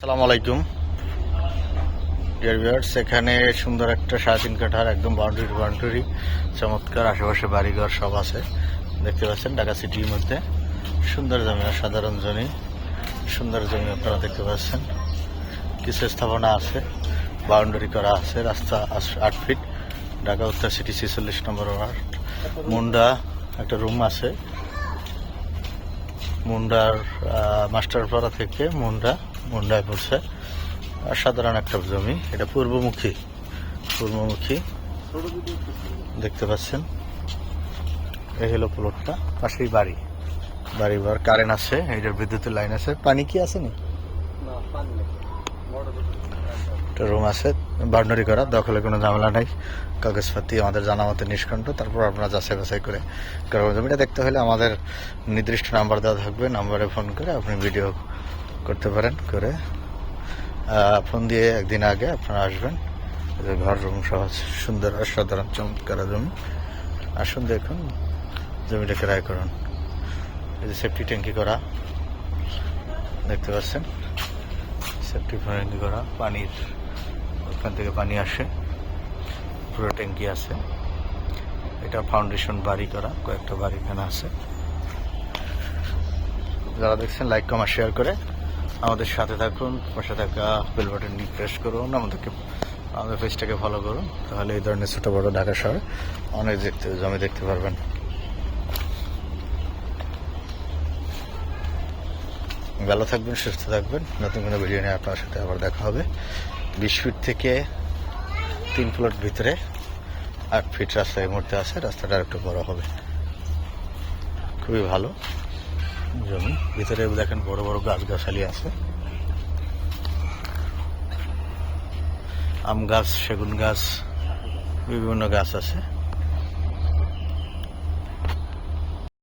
আসসালামু আলাইকুম। ডিয়ার এখানে সুন্দর একটা সাড়ে তিন কাঠার একদম বাউন্ডারি বাউন্ডারি চমৎকার আশেপাশে বাড়িঘর সব আছে। দেখতে পাচ্ছেন, ঢাকা সিটির মধ্যে। সুন্দর জমি সাধারণ জমি। সুন্দর জমি আপনারা দেখতে পাচ্ছেন। কিছু স্থাপনা আছে বাউন্ডারি করা আছে, রাস্তা আট ফিট ঢাকা উত্তর সিটি ছেচল্লিশ নম্বর ওয়ার্ড মুন্ডা, একটা রুম আছে। মুন্ডার মাস্টারপাড়া থেকে মুন্ডা, মুন্ডায় পড়ছে। সাধারণ একটা জমি, এটা পূর্বমুখী পূর্বমুখী। দেখতে পাচ্ছেন? এই হলো প্লটটা পাশেই বাড়ি। বাড়ি ঘর কারেন্ট আছে, এইটার বিদ্যুতের লাইন আছে। পানি কি আছে নি? একটা রুম আছে বাউন্ডারি করা, দখলে কোনো ঝামেলা নাই। কাগজপাতি আমাদের জানা মতে নিষ্কণ্ঠ, তারপর আপনারা যাচাই বাছাই করে কারণ জমিটা দেখতে হলে আমাদের নির্দিষ্ট নাম্বার দেওয়া থাকবে নাম্বারে ফোন করে আপনি ভিডিও করতে পারেন, করে ফোন দিয়ে একদিন আগে আপনারা আসবেন। ঘর রুম সহ আছে। সুন্দর, অসাধারণ, চমৎকার জমি আসুন দেখুন, জমিটা ক্রয় করুন। সেফটি ট্যাঙ্কি করা, দেখতে পাচ্ছেন? সেফটি ট্যাঙ্কি করা, পানির, ওখান থেকে পানি আসে। পুরো ট্যাঙ্কি আছে। এটা ফাউন্ডেশন বাড়ি করা, কয়েকটা বাড়ি এখানে আছে। যারা দেখছেন লাইক কমা শেয়ার করে আমাদের সাথে থাকুন। পাশে থাকা বেল বাটন প্রেস করুন, আমাদেরকে, আমাদের পেজটাকে ফলো করুন। তাহলে এই ধরনের ছোটো বড়ো ঢাকা শহরে অনেক দেখতে, জমি দেখতে পারবেন। ভালো থাকবেন, সুস্থ থাকবেন। নতুন কোনো ভিডিও নিয়ে আপনার সাথে আবার দেখা হবে। বিশ ফিট থেকে তিন প্লট ভিতরে আট ফিট রাস্তা এই মুহূর্তে আছে, রাস্তাটা একটু বড় হবে। খুবই ভালো। জমি ভিতরে দেখেন বড় বড় গাছ গাছালি আছে। আম গাছ, সেগুন গাছ, বিভিন্ন গাছ আছে।